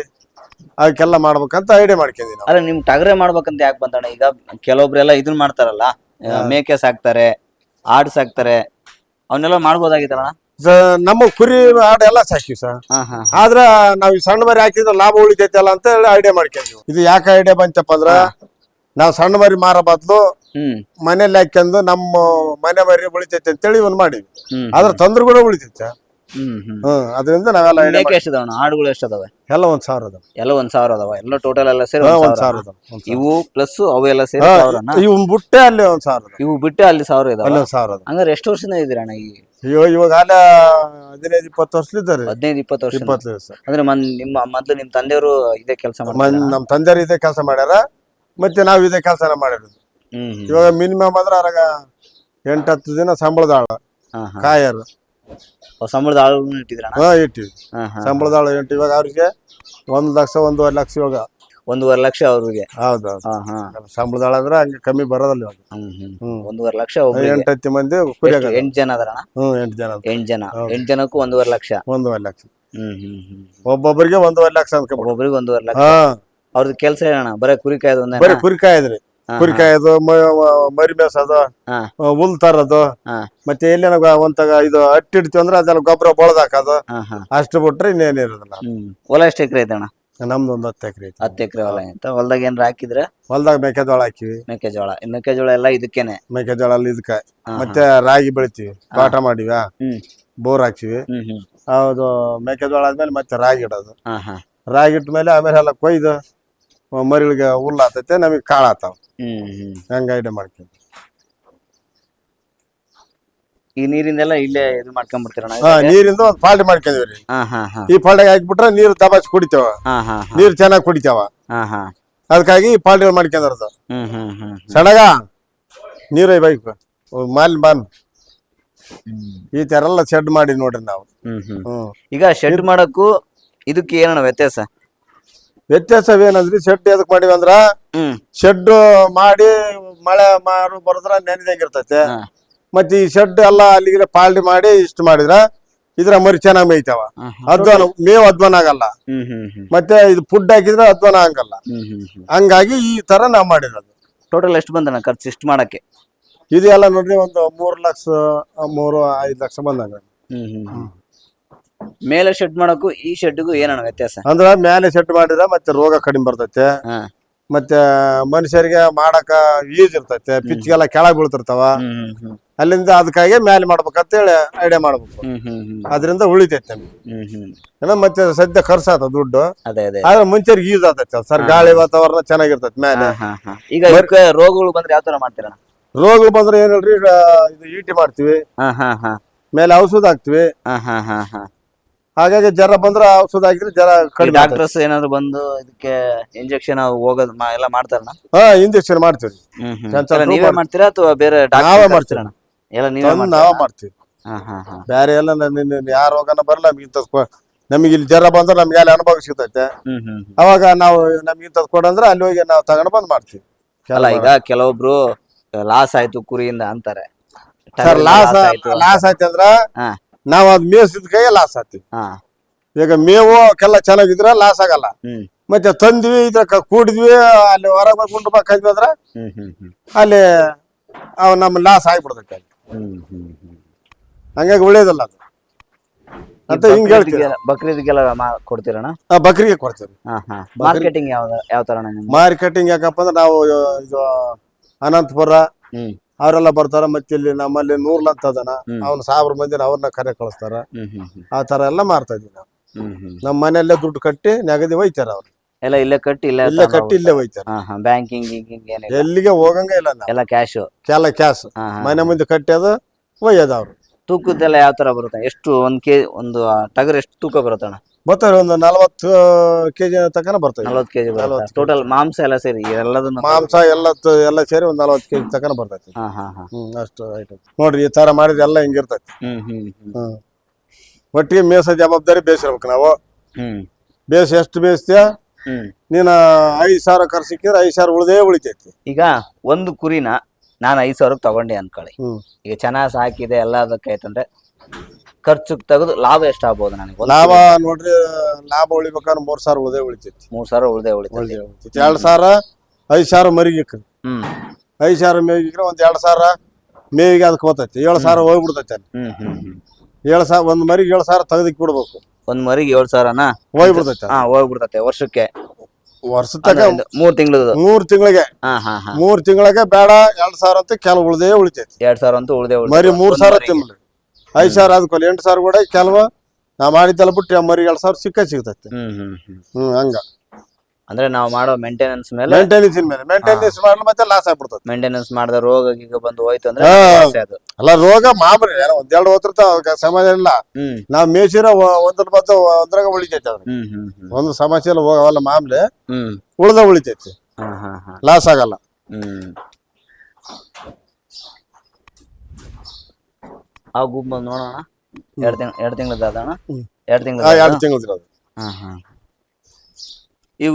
A: ಅದಕ್ಕೆಲ್ಲ ಮಾಡ್ಬೇಕಂತ ಐಡಿಯಾ ಮಾಡ್ಕೊಂಡಿ ನಾವು.
B: ಅಲ್ಲ ನಿಮ್ ಟಗರೆ ಮಾಡ್ಬೇಕಂತ ಯಾಕೆ ಬಂದ ಈಗ ಕೆಲವೊಬ್ರೆಲ್ಲ ಇದನ್ ಮಾಡ್ತಾರಲ್ಲ ಆ, ಮೇಕೆ ಸಾಕ್ತಾರೆ ಆಡ್ ಸಾಕ್ತಾರೆ ಅವನ್ನೆಲ್ಲ ಮಾಡ್ಬೋದಾಗಿತ್ತಲ್ಲ?
A: ಸ- ನಮ್ಮ ಕುರಿ ಆಡು ಎಲ್ಲ ಸಾಕಿವಿ ಸರ್.
B: ಹಾ ಹಾ
A: ಆದ್ರ ನಾವ್ ಈ ಸಣ್ಣ ಮರಿ ಹಾಕಿದ್ರೆ ಲಾಭ ಉಳಿತೈತಲ್ಲ ಅಂತ ಹೇಳಿ ಐಡಿಯಾ ಮಾಡ್ಕೊಂಡ್ವಿ ಇದು ಯಾಕೆ ಐಡಿಯಾ ಬಂತಪ್ಪ ಅಂದ್ರ ನಾವ್ ಸಣ್ಣ ಮರಿ ಮಾರ ಬದ್ಲು ಮನೇಲಿ ಹಾಕೊಂಡು ನಮ್ಮ ಮನೆ ಮರಿ ಉಳಿತೈತೆ ಅಂತೇಳಿ ಇವನ್ ಮಾಡಿ
B: ಆದ್ರೆ
A: ಅದ್ರ ತೊಂದ್ರೆ ಕೂಡ ಉಳಿತೈತೆ.
B: ಹ್ಮ್
A: ಅದರಿಂದ ನಾವೆಲ್ಲ
B: ಮೇಕೆ ಆಡುಗಳು
A: ಎಲ್ಲ ಒಂದ್ ಸಾವಿರ
B: ಎಲ್ಲ ಒಂದ್ ಸಾವಿರ ಅದಾವ. ಎಲ್ಲ ಟೋಟಲ್ ಎಲ್ಲ ಸೇರಿ ಒಂದ್ ಸಾವಿರ
A: ಸಾವಿರ ಅದ ಒಂದ್ ಸಾವಿರ.
B: ಇವು ಪ್ಲಸ್ ಅವೆಲ್ಲಾ ಸೇರಿ ಸಾವಿರನ?
A: ಇವ್ನ್ ಬಿಟ್ಟೆ ಅಲ್ಲಿ ಒಂದ್ ಸಾವಿರ
B: ಇವು ಬಿಟ್ಟು ಅಲ್ಲಿ ಸಾವಿರ ಇದಾವ?
A: ಅಲ್ಲಿ ಒಂದ್ ಸಾವಿರ ಅದ
B: ಹಂಗಾರೆ ಎಷ್ಟು ವರ್ಷದಿಂದ ಇದೀರಣ್ಣ ಈ?
A: ಅಯ್ಯೋ ಇವಾಗ ಅಲ್ಲ ಹದಿನೈದು ಇಪ್ಪತ್ತು ವರ್ಷಲಿದ್ದಾರೆ
B: ಹದಿನೈದು ಇಪ್ಪತ್ತು ವರ್ಷ.
A: ಇಪ್ಪತ್ತು ವರ್ಷ
B: ಅಂದ್ರೆ ಮನ್ ನಿಮ್ಮ ಮೊದ್ಲು ನಿಮ್ ತಂದೆಯವರು ಇದೇ ಕೆಲಸ
A: ಮನ್ ನಮ್ ತಂದೆಯರು ಇದೇ ಕೆಲಸ ಮಾಡ್ಯಾರ. ಮತ್ತೆ ನಾವು ಇದೇ ಕೆಲಸನ ಮಾಡಿರೋದು. ಇವಾಗ ಮಿನಿಮಮ್ ಅಂದ್ರೆ ಅರಾಗ ಎಂಟ್ ಹತ್ತು ದಿನ ಸಂಬಳದ ಆಳ ಕಾಯರು.
B: ಸಂಬಳದ ಆಳು
A: ಹಾ ಇಟ್ಟಿವಿ ಸಂಬಳದ ಆಳು ಎಂಟು ಇವಾಗ ಅವ್ರಿಗೆ ಒಂದ್ ಲಕ್ಷ ಒಂದೂವರೆ ಲಕ್ಷ ಇವಾಗ.
B: ಒಂದೂವರೆ ಲಕ್ಷ ಅವ್ರಿಗೆ? ಹೌದು
A: ಸಂಬಳದ ಆಳ ಅಂದ್ರೆ ಹಂಗೆ ಕಮ್ಮಿ ಬರೋದಲ್ಲ ಇವಾಗ.
B: ಒಂದೂವರೆ ಲಕ್ಷ ಎಂಟ್
A: ಎಂಟು ಹತ್ತು ಮಂದಿ
B: ಎಂಟು ಜನ ಅದಾರಣ್ಣ?
A: ಹ್ಮ್ ಎಂಟು ಜನ
B: ಎಂಟು ಜನ. ಎಂಟ್ ಜನಕ್ಕೂ ಒಂದೂವರೆ ಲಕ್ಷ?
A: ಒಂದೂವರೆ ಲಕ್ಷ.
B: ಹ್ಮ್ ಹ್ಮ್ ಹ್ಮ್.
A: ಒಬ್ಬೊಬ್ಬರಿಗೆ ಒಂದೂವರೆ ಲಕ್ಷ ಅಂದ್ಕೊಂಡ್
B: ಒಬ್ಬೊಬ್ಬರಿಗೆ ಒಂದೂವರೆ ಲಕ್ಷ? ಅವ್ರದ್ದು ಕೆಲಸ ಏನಣ್ಣ? ಬರೀ ಕುರಿ ಕಾಯ್ದು ಒಂದೇ
A: ಬರೀ ಕುರಿ ಕಾಯ್ದ್ರಿ ಕುರಿ ಕಾಯೋದು ಮರಿ ಮೇಸೋದು
B: ಹಾ.
A: ಹುಲ್ ತರೋದು
B: ಹಾ.
A: ಮತ್ತೆ ಎಲ್ಲಿನ ಒಂತ ಇದು ಅಟ್ಟಿ ಇಡ್ತೀವಿ ಅಂದ್ರೆ ಅದೆಲ್ಲ ಗೊಬ್ಬರ ಬಳದ್ ಹಾಕೋದು
B: ಹಾ ಹಾ.
A: ಅಷ್ಟು ಬಿಟ್ರೆ ಇನ್ನೇನಿರೋದಿಲ್ಲ
B: ಹ್ಮ್. ಹೊಲ ಎಷ್ಟು ಎಕರೆ ಐತಣ್ಣ?
A: ನಮ್ದು ಒಂದು ಹತ್ತು ಎಕರೆ ಐತಿ
B: ಹತ್ತು ಎಕರೆ ಹೊಲ ಐತೆ. ಹೊಲದಾಗ ಏನ್ ಹಾಕಿದ್ರೆ?
A: ಹೊಲ್ದಾಗ ಮೆಕ್ಕೆಜೋಳ ಹಾಕಿವಿ.
B: ಮೆಕ್ಕೆಜೋಳ ಈ ಮೆಕ್ಕೆಜೋಳ ಎಲ್ಲ ಇದಕ್ಕೇನೆ.
A: ಮೆಕ್ಕೆಜೋಳ ಅಲ್ಲಿ ಇದಕ್ಕೆ ಮತ್ತೆ ರಾಗಿ ಬೆಳಿತೀವಿ. ಪಾಠ ಮಾಡಿವ.
B: ಹ್ಮ್.
A: ಬೋರ್ ಹಾಕ್ತಿವಿ
B: ಹ್ಮ್ ಹ್ಮ್.
A: ಹೌದು. ಮೆಕ್ಕೆಜೋಳ ಆದ್ಮೇಲೆ ಮತ್ತೆ ರಾಗಿ ಇಡೋದು.
B: ಹಾ ಹಾ.
A: ರಾಗಿ ಇಟ್ಟ ಮೇಲೆ ಆಮೇಲೆ ಎಲ್ಲ ಕೊಯ್ದು. ಮರಿಗಳಿಗೆ ಹುಲ್ಲು ಆತೈತೆ ನಮಗೆ ಕಾಳು ಆತಾವ. ಹಂಗ ಐಡಿಯಾ ಮಾಡ್ತೀವಿ
B: ಈ ನೀರಿಂದೆಲ್ಲ ಇಲ್ಲೇ ಇದು
A: ಹಾ ನೀರಿಂದ ಒಂದು ಫಾಲ್ಟ್ ಮಾಡ್ಕೊಂಡಿವಿ ರೀ.
B: ಹಾ ಹಾ ಹಾ.
A: ಈ ಫಾಲ್ಟಿಗೆ ಹಾಕ್ಬಿಟ್ರೆ ನೀರು ದಬಾಚ್ ಕುಡಿತೇವ.
B: ಹಾ ಹಾ
A: ನೀರು ಚೆನ್ನಾಗಿ ಕುಡಿತಾವ.
B: ಹಾ ಹಾ.
A: ಅದಕ್ಕಾಗಿ ಈ ಫಾಲ್ಟ್ಗಳು ಮಾಡ್ಕೊಂಡಿರೋದು
B: ಹ್ಮ್ ಹ್ಮ್ ಹ್ಮ್
A: ಸಡಗ ನೀರು ಬೈಕ್. ಮಾಲ್ ಬಾನ್ ಈ ತರ ಎಲ್ಲ ಶೆಡ್ ಮಾಡಿ ನೋಡ್ರಿ ನಾವು.
B: ಹ್ಮ್ ಹ್ಮ್.
A: ಹ್ಮ್.
B: ಈಗ ಶೆಡ್ ಮಾಡಕ್ಕೂ ಇದಕ್ಕೆ ಏನಣ್ಣ ವ್ಯತ್ಯಾಸ?
A: ವ್ಯತ್ಯಾಸವೇನಂದ್ರಿ ಶೆಡ್ ಎದಕ್ ಮಾಡಿವಿ ಅಂದ್ರ ಶೆಡ್ ಮಾಡಿ ಮಳೆ ಮಾರು ಬರದ್ರ ನೆನೆದಂಗಿರ್ತೈತೆ. ಮತ್ತೆ ಈ ಶೆಡ್ ಎಲ್ಲ ಅಲ್ಲಿಗೆ ಪಾಲ್ಟಿ ಮಾಡಿ ಇಷ್ಟು ಮಾಡಿದ್ರ ಇದ್ರ ಮರಿ ಚೆನ್ನಾಗ್ ಮೇಯ್ತಾವ. ಅಧ್ವಾನ ಮೇವ್ ಅಧ್ವಾನ ಆಗಲ್ಲ. ಮತ್ತೆ ಇದು ಫುಡ್ ಹಾಕಿದ್ರೆ ಅದ್ವಾನ ಆಗಲ್ಲ. ಹಂಗಾಗಿ ಈ ತರ ನಾವ್ ಮಾಡಿರೋದು.
B: ಟೋಟಲ್ ಎಷ್ಟು ಬಂದ ಖರ್ಚು ಇಷ್ಟು ಮಾಡಕ್ಕೆ?
A: ಇದು ಎಲ್ಲ ನೋಡ್ರಿ ಒಂದು ಮೂರ್ ಲಕ್ಷ ಮೂರು ಐದ್ ಲಕ್ಷ ಬಂದಂಗ.
B: ಹ್ಮ್ ಹ್ಮ್ ಹ್ಮ್. ಮೇಲೆ ಶೆಡ್ ಮಾಡಕ್ಕೂ ಈ ಶೆಡ್ಗೂ ಏನಣ್ಣ ವ್ಯತ್ಯಾಸ?
A: ಅಂದ್ರ ಮೇಲೆ ಶೆಡ್ ಮಾಡಿದ್ರ ಮತ್ತೆ ರೋಗ ಕಡಿಮೆ ಬರ್ತೈತೆ.
B: ಹಾ.
A: ಮತ್ತೆ ಮನುಷ್ಯರಿಗೆ ಮಾಡಕ ಈಜ್ ಇರ್ತೈತೆ. ಪಿಚ್ಗೆಲ್ಲ ಕೆಳಗ್ ಬೀಳ್ತಿರ್ತಾವ.
B: ಹ್ಮ್ ಹ್ಮ್ ಹ್ಮ್.
A: ಅಲ್ಲಿಂದ ಅದಕ್ಕಾಗಿ ಮ್ಯಾಲೆ ಮಾಡ್ಬೇಕಂತೇಳಿ ಐಡಿಯಾ ಮಾಡ್ಬೇಕು.
B: ಹ್ಮ್ ಹ್ಮ್ ಹ್ಮ್.
A: ಅದರಿಂದ ಉಳಿತೈತೆ ನಮ್ಗೆ.
B: ಹ್ಮ್ ಹ್ಮ್.
A: ಏನೋ ಮತ್ತೆ ಸದ್ಯ ಖರ್ಚಾತ ದುಡ್ಡು.
B: ಅದೇ ಅದೇ.
A: ಆದ್ರೆ ಮುಂಚೆರಿಗೆ ಯೂಸ್ ಆತೈತೆ ಸರ್ ಗಾಳಿ ವಾತಾವರಣ ಚೆನ್ನಾಗಿರ್ತೈತೆ ಮೇಲೆ
B: ಹಾ, ಹಾ, ಹಾ. ಈಗ ಇದಕ್ಕೆ ರೋಗಗಳು ಬಂದ್ರೆ ಯಾವ ತರ ಮಾಡ್ತೀರಣ್ಣ
A: ರೋಗಗಳು ಬಂದ್ರೆ ಏನಿಲ್ರಿ ಈಗ ಇದು ಈಟಿ ಮಾಡ್ತೀವಿ.
B: ಹಾ ಹಾ ಹಾ.
A: ಮೇಲೆ ಔಷಧ ಹಾಕ್ತಿವಿ.
B: ಹಾ ಹಾ ಹಾ ಹಾ.
A: ಹಾಗಾಗಿ ಜ್ವರ ಬಂದ್ರೆ ಔಷಧ ಹಾಕಿದ್ರೆ ಜ್ವರ ಕಡಿಮೆ.
B: ಡಾಕ್ಟರ್ಸ್ ಏನಾದ್ರು ಬಂದು ಇದಕ್ಕೆ ಇಂಜೆಕ್ಷನ್ ಹೋಗೋದ್ ಮಾ- ಎಲ್ಲ ಮಾಡ್ತಾರಣ್ಣ?
A: ಹಾ ಇಂಜೆಕ್ಷನ್ ಮಾಡ್ತೀವಿ.
B: ಹ್ಮ್ ಹ್ಮ್.
A: ಕೆಲ್ಸ
B: ಎಲ್ಲ ನೀವೇ ಮಾಡ್ತೀರಾ ಅಥವಾ ಬೇರೆ
A: ನಾವೇ ಮಾಡ್ತೀವಿ.
B: ಎಲ್ಲ ನೀವೇ
A: ತಂದು
B: ಮಾಡ್ತೀರಾ?
A: ನಾವೇ ಮಾಡ್ತೀವಿ.
B: ಹಾ ಹಾ ಹಾ.
A: ಬೇರೆ ಎಲ್ಲ ಯಾರ ರೋಗನ ಬರಲ್ಲ ನಮ್ಗೆ ನಮಗೆ ಇಲ್ಲಿ ಜ್ವರ ಬಂದ್ರೆ ನಮ್ಗೆ ಅಲ್ಲಿ ಅನುಭವ ಸಿಗ್ತೈತೆ.
B: ಹ್ಮ್ ಹ್ಮ್ ಹ್ಮ್.
A: ಅವಾಗ ನಾವು ನಮ್ಗೆ ಇಂಥದ್ ಕೊಡಂದ್ರೆ ಅಲ್ಲಿ ಹೋಗಿ ನಾವು ತಗೊಂಡು ಬಂದು ಮಾಡ್ತೀವಿ.
B: ಅಲ್ಲ ಈಗ ಕೆಲವೊಬ್ರು ಲಾಸ್ ಆಯ್ತು ಕುರಿಯಿಂದ ಅಂತಾರೆ.
A: ಸರ್ ಲಾಸ್
B: ಆಯ್ತು
A: ಲಾಸ್ ಆಯ್ತಂದ್ರ
B: ಹಾ.
A: ನಾವು ಅದ್ ಮೇಸಿದ ಕೈ ಲಾಸ್ ಆಗ್ತೀವಿ
B: ಹಾ.
A: ಈಗ ಮೇವು ಕೆಲ ಚೆನ್ನಾಗಿದ್ರೆ ಲಾಸ್ ಆಗಲ್ಲ.
B: ಹ್ಮ್.
A: ಮತ್ತೆ ತಂದ್ವಿ ಇದ್ರ ಕ- ಕೂಡಿದ್ವಿ ಅಲ್ಲಿ ಹೊರಗೆ ಬಂದು ಗುಂಡು ಬಾಕಿದ್ವಿ ಅಂದ್ರೆ
B: ಹ್ಮ್ ಹ್ಮ್ ಹ್ಮ್.
A: ಅಲ್ಲಿ ಅವ್ ನಮ್ಮ ಲಾಸ್ ಆಗ್ಬಿಡ್ತೈತೆ ಅಲ್ಲಿ.
B: ಹ್ಮ್ ಹ್ಮ್ ಹ್ಮ್.
A: ಹಂಗಾಗಿ ಒಳ್ಳೇದಲ್ಲ ಅದು. ಅಂತ ಹಿಂಗ್ ಹೇಳ್ತೀವಿ
B: ಬಕ್ರೀದ್ಗೆಲ್ಲ- ಬಕ್ರೀದ್ಗೆಲ್ಲ ಮಾ- ಕೊಡ್ತೀರಣ್ಣ?
A: ಆ, ಬಕ್ರಿಗೆ ಕೊಡ್ತೀವಿ.
B: ಹಾ ಹಾ. ಮಾರ್ಕೆಟಿಂಗ್ ಯಾವ ಯಾವ ತರ
A: ಮಾರ್ಕೆಟಿಂಗ್ ಯಾಕಪ್ಪ ಅಂದ್ರೆ ನಾವು ಇದು ಅನಂತಪುರ
B: ಹ್ಮ್.
A: ಅವರೆಲ್ಲ ಬರ್ತಾರ ಮತ್ತೆ ಇಲ್ಲಿ ನಮ್ಮಲ್ಲಿ ನೂರ್ಲ ಅಂತ ಅದನ. ಅವ್ನ ಸಾವಿರ ಮಂದಿ ಅವ್ರನ್ನ ಕರೆ ಕಳಿಸ್ತಾರ.
B: ಆತರ
A: ಆ ತರ ಎಲ್ಲ ಮಾಡ್ತಾ ಇದೀವಿ ನಾವು. ನಮ್ಮ ಮನೆಯಲ್ಲೇ ದುಡ್ಡು ಕಟ್ಟಿ ನೆಗದಿ ಒಯ್ತಾರ ಅವ್ರು.
B: ಎಲ್ಲ ಇಲ್ಲೇ ಕಟ್ಟಿ ಇಲ್ಲ
A: ಇಲ್ಲೇ ಕಟ್ಟಿ ಇಲ್ಲೇ ಒಯ್ತಾರ.
B: ಬ್ಯಾಂಕಿಂಗ್
A: ಎಲ್ಲಿಗೆ ಹೋಗಂಗ ಇಲ್ಲ ನಾವು.
B: ಎಲ್ಲ ಕ್ಯಾಶ್
A: ಕೆಲ ಕ್ಯಾಶ್ ಮನೆ ಮುಂದೆ ಕಟ್ಟೋದು ಒಯ್ಯೋದು ಅವ್ರು.
B: ತೂಕದ್ದೆಲ್ಲ ಯಾವ ತರ ಬರುತ್ತೆ? ಎಷ್ಟು ಒಂದ್ ಕೆ ಒಂದು ಟಗರ್ ಎಷ್ಟು ತೂಕ ಬರುತ್ತಣ್ಣ?
A: ಬರ್ತಾರೆ ಒಂದು ನಲವತ್ತು ಕೆಜಿ ತಕನ ಬರ್ತವೆ
B: ನಲ್ವತ್ತು ಕೆಜಿ
A: ನಲವತ್ತು
B: ಟೋಟಲ್ ಮಾಂಸ ಎಲ್ಲ ಸೇರಿ ಎಲ್ಲದನ್ನು
A: ಮಾಂಸ ಎಲ್ಲ ತ- ಎಲ್ಲ ಸೇರಿ ಒಂದು ನಲವತ್ತು ಕೆಜಿ ತಕನ ಬರ್ತೈತಿ
B: ಹಾ ಹಾ ಹಾ.
A: ಹ್ಮ್ ಅಷ್ಟು ಐಟಮ್ ನೋಡ್ರಿ ಈ ತರ ಮಾಡಿದ್ರೆ ಎಲ್ಲ ಹಿಂಗಿರ್ತೈತಿ
B: ಹ್ಮ್ ಹ್ಮ್ ಹ್ಮ್.
A: ಹ್ಮ್. ಒಟ್ಟಿಗೆ ಮೇಸ ಜವಾಬ್ದಾರಿ ಬೇಯಿಸಿರ್ಬೇಕು ನಾವು.
B: ಹ್ಮ್.
A: ಬೇಸ್ ಎಷ್ಟು ಬೇಯಿಸ್ತೀಯ?
B: ಹ್ಮ್.
A: ನೀನು ಐದು ಸಾವಿರ ಖರ್ಚಿಕ್ಕಿದ್ರೆ ಐದು ಸಾವಿರ ಉಳ್ದೇ ಉಳಿತೈತಿ.
B: ಈಗ ಒಂದು ಕುರಿನ ನಾನು ಐದು ಸಾವಿರಕ್ಕೆ ತಗೊಂಡೆ ಅನ್ಕೊಳ್ಳಿ.
A: ಹ್ಮ್.
B: ಈಗ ಚೆನ್ನಾಗಿ ಸಾಕಿದೆ ಎಲ್ಲ ಅದಕ್ಕೆ ಆಯ್ತಂದ್ರೆ ಖರ್ಚು ತೆಗೆದು ಲಾಭ ಎಷ್ಟಾಗ್ಬೋದು ನನಗೆ ಒಂದು
A: ಲಾಭ ನೋಡ್ರಿ ಲಾಭ ಉಳಿಬೇಕಾದ್ರೆ ಮೂರ್ ಸಾವಿರ ಉಳ್ದೇ ಉಳಿತೈತಿ.
B: ಮೂರ್ ಸಾವಿರ ಉಳ್ದೆ ಉಳಿತದೆ
A: ಉಳ್ದೇ ಉಳಿತೈತಿ. ಎರಡ್ ಸಾವಿರ ಐದ್ ಸಾವಿರ ಮರಿಗಿಕ್ರಿ
B: ಹ್ಮ್.
A: ಐದು ಸಾವಿರ ಮೇವಿಗಿಕ್ರೆ ಒಂದ್ ಎರಡ್ ಸಾವಿರ ಮೇವಿಗೆ ಅದಕ್ಕೆ ಹೋಗ್ತೈತಿ ಏಳು ಸಾವಿರ ಹೋಗ್ಬಿಡ್ತೈತಿ ಅಲ್ಲಿ
B: ಹ್ಮ್ ಹ್ಮ್ ಹ್ಮ್.
A: ಏಳು ಸಾವಿರ ಒಂದ್ ಮರಿಗೆ ಏಳು ಸಾವಿರ ತೆಗೆದಿಕ್ ಬಿಡ್ಬೇಕು.
B: ಒಂದ್ ಮರಿಗೆ ಏಳ್ ಸಾವಿರನ?
A: ಹೋಗ್ಬಿಡ್ತೈತಿ
B: ಹಾ ಹೋಗ್ಬಿಡ್ತತೆ ವರ್ಷಕ್ಕೆ.
A: ವರ್ಷ ತಕ
B: ಅಂದ್ರೆ ಒಂದು ಮೂರ್ ತಿಂಗಳದು
A: ಮೂರ್ ತಿಂಗಳಿಗೆ.
B: ಹಾ ಹಾ ಹಾ.
A: ಮೂರ್ ತಿಂಗಳಿಗೆ ಬೇಡ ಎರಡ್ ಸಾವಿರ ಅಂತ ಕೆಲವು ಉಳ್ದೇ ಉಳಿತೈತಿ.
B: ಎರಡ್ ಸಾವಿರ ಅಂತ ಉಳ್ದೆ ಉಳ್ದೆ
A: ಮರಿ ಮೂರ್ ಸಾವಿರ
B: ಮರಿಗೆ.
A: ಐದ್ ಸಾವಿರ ಅದಕ್ಕೆ ಎಂಟು ಸಾವಿರ ಕೂಡ ಕೆಲವ ನಾ ಮಾಡಿದ್ದೆಲ್ಲ ಬಿಟ್ಟು ಮರಿ ಎರಡ್ ಸಾವಿರ ಸಿಕ್ಕ ಸಿಗ್ತೈತಿ.
B: ಹ್ಮ್ ಹ್ಮ್ ಹ್ಮ್.
A: ಹ್ಮ್ ಹಂಗ.
B: ಅಂದ್ರೆ ನಾವು ಮಾಡೋ ಮೇಂಟೆನೆನ್ಸ್ ಮೇಲೆ
A: ಮೇಂಟೆನೆನ್ಸ್ ಮೇಲೆ. ಮೇಂಟೆನೆನ್ಸ್ ಮಾಡಲು ಮತ್ತೆ ಲಾಸ್ ಆಗ್ಬಿಡ್ತದೆ
B: ಮೇಂಟೆನೆನ್ಸ್ ಮಾಡಿದ ರೋಗ ಗೀಗ ಬಂದು ಹೋಯ್ತು ಅಂದ್ರೆ
A: ಹಾ.
B: loss ಅದು
A: ಅಲ್ಲ ರೋಗ ಮಾಮೂಲಿ ಏನೋ ಒಂದೆರಡು ಹೋತಿರ್ತಾವ ಸಮಾಜ ಇಲ್ಲ.
B: ಹ್ಮ್.
A: ನಾವ್ ಮೇಸಿರ ಒಂದ್ರ ಬಂದು ಒಂದ್ರಾಗ ಉಳಿತೈತೆ ಅದ್ರ
B: ಹ್ಮ್ ಹ್ಮ್ ಹ್ಮ್.
A: ಒಂದು ಸಮಸ್ಯೆ ಎಲ್ಲ ಹೋಗವಲ್ಲ ಮಾಮೂಲಿ
B: ಹ್ಮ್.
A: ಉಳ್ದ ಉಳಿತೈತಿ.
B: ಹಾ ಹಾ ಹಾ.
A: ಲಾಸ್ ಆಗಲ್ಲ.
B: ಹ್ಮ್. ಆ ಗುಂಪು ಬಂದು ನೋಡೋಣ. ಎರಡು ತಿಂಗ್ ಎರಡು ತಿಂಗಳದ
A: ಅದಣ್ಣ.
B: ಎರಡ್ ತಿಂಗಳ
A: ಎರಡು ತಿಂಗಳು
B: ಹಾಂ ಹಾಂ. ಈಗ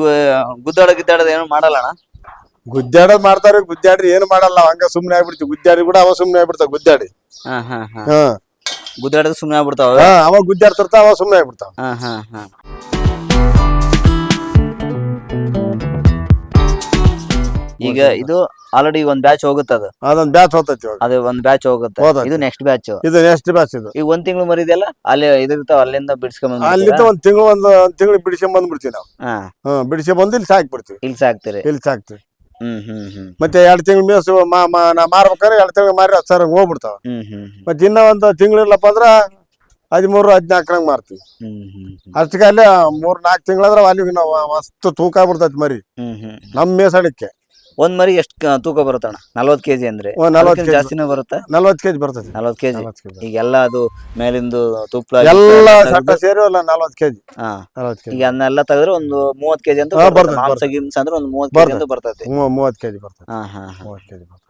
B: ಗುದ್ದಾಡ ಗಿದ್ದಾಡದ ಏನು ಮಾಡಲ್ಲ ಅಣ್ಣ?
A: ಗುದ್ದಾಡೋದ್ ಮಾಡ್ತಾರ ಗುದ್ದಾಡ್ರಿ ಏನು ಮಾಡಲ್ಲ. ಹಂಗ ಸುಮ್ನೆ ಆಗ್ಬಿಡ್ತೀವಿ. ಗುದ್ದಾಡಿ ಕೂಡ ಅವ ಸುಮ್ನೆ ಆಗ್ಬಿಡ್ತಾವ ಗುದ್ದಾಡಿ.
B: ಹಾ ಹಾ ಹಾ.
A: ಹಾ.
B: ಗುದ್ದಾಡದ ಸುಮ್ಮನೆ ಆಗ್ಬಿಡ್ತಾವ
A: ಅವ ಗುದ್ದಾಡ್ತಿರ್ತಾವ ಅವ ಸುಮ್ನೆ ಆಗ್ಬಿಡ್ತಾವ.
B: ಹಾ ಹಾ ಹಾ. ಈಗ ಇದು ಆಲ್ರೆಡಿ ಒಂದ್ ಬ್ಯಾಚ್ ಹೋಗುತ್ತೆ ಅದು.
A: ಅದೊಂದ್ ಬ್ಯಾಚ್ ಹೋಗ್ತೈತಿ ಇವಾಗ.
B: ಅದು ಒಂದ್ ಬ್ಯಾಚ್ ಹೋಗುತ್ತೆ.
A: ಹೋಗುತ್ತೆ.
B: ಇದು ನೆಕ್ಸ್ಟ್ ಬ್ಯಾಚ್
A: ಇದು ನೆಕ್ಸ್ಟ್ ಬ್ಯಾಚ್ ಇದು.
B: ಈಗ ಒಂದ್ ತಿಂಗಳು ಮರಿದೆಲ್ಲ ಅಲ್ಲಿ ಇದಿರ್ತಾವ ಅಲ್ಲಿಂದ ಬಿಡ್ಸ್ಕೊಂಡ್
A: ಅಲ್ಲಿಂದ ಒಂದ್ ತಿಂಗಳು ಒಂದ್ ಒಂದ್ ತಿಂಗಳು ಬಿಡಿಸ್ಕೊಂಡ್ ಬಂದ್ಬಿಡ್ತೀವಿ ನಾವು.
B: ಹಾ.
A: ಹ್ಮ್ ಬಿಡಿಸಿ ಬಂದು ಇಲ್ಲಿ ಸಾಕ್ಬಿಡ್ತೀವಿ.
B: ಇಲ್ಲಿ ಸಾಕ್ತಿರಿ.
A: ಇಲ್ಲಿ ಸಾಕ್ತಿವಿ.
B: ಹ್ಮ್ ಹ್ಮ್ ಹ್ಮ್.
A: ಮತ್ತೆ ಎರಡು ತಿಂಗಳು ಮೇಸು ಮಾ ಮಾ ನಾ ಮಾರ್ಬೇಕಾದ್ರೆ ಎರಡು ತಿಂಗಳು ಮಾರಿ ಹತ್ತು ಸಾವಿರ ಹೋಗ್ಬಿಡ್ತಾವ.
B: ಹ್ಮ್ ಹ್ಮ್ ಹ್ಮ್.
A: ಮತ್ತೆ ಇನ್ನೂ ಒಂದು ತಿಂಗಳು ಇಲ್ಲಪ್ಪ ಅಂದ್ರ ಹದಿಮೂರು ಹದಿನಾಲ್ಕರಂಗ್ ಮಾರ್ತೀವಿ.
B: ಹ್ಮ್ ಹ್ಮ್ ಹ್ಮ್.
A: ಅಷ್ಟಕ್ಕೆ ಅಲ್ಲೇ ಮೂರ್ ನಾಲ್ಕು ತಿಂಗಳಾದ್ರೆ ಅಲ್ಲಿ ನಾವು ಮಸ್ತ್ ತೂಕ ಆಗ್ಬಿಡ್ತೈತಿ ಮರಿ.
B: ನಮ್ ಹ್ಮ್
A: ಮೇಸಡಕ್ಕೆ
B: ಒಂದ್ ಮರಿ ಎಷ್ಟು ತೂಕ ಬರುತ್ತಣ್ಣ? ನಲ್ವತ್ ಕೆಜಿ ಅಂದ್ರೆ
A: ಒಂದ್ ನಲ್ವತ್ತು
B: ಅದಕ್ಕಿಂತ
A: ಕೆಜಿ.
B: ಜಾಸ್ತಿನೇ ಬರುತ್ತೆ?
A: ನಲ್ವತ್ತು ಕೆಜಿ ಬರ್ತದೆ.
B: ನಲ್ವತ್ ಕೆಜಿ.
A: ನಲ್ವತ್ತು ಕೆಜಿ.
B: ಈಗೆಲ್ಲ ಅದು ಮೇಲಿಂದು ತುಪ್ಪಳ
A: ಎಲ್ಲ ಸಟ್ಟ ಸೇರಿ ಅಲ್ಲ ನಲ್ವತ್ತು ಕೆಜಿ.
B: ಹಾ.
A: ನಲ್ವತ್ತು ಕೆಜಿ.
B: ಈಗ ಅದನ್ನೆಲ್ಲ ತೆಗೆದ್ರೆ ಒಂದು ಮೂವತ್ ಕೆಜಿ ಅಂತ
A: ಹಾ,
B: ಬರ್ತದೆ.
A: ಬರ್ತದೆ,
B: ಗಿಂಸ ಅಂದ್ರೆ ಒಂದು ಮೂವತ್ ಕೆಜಿ ಅಂತ ಬರ್ತೈತಿ
A: ಮೂವತ್ತು ಕೆಜಿ ಬರ್ತದೆ.
B: ಹಾ ಹಾ ಹಾ.
A: ಮೂವತ್ತು ಕೆಜಿ ಬರ್ತೈತಿ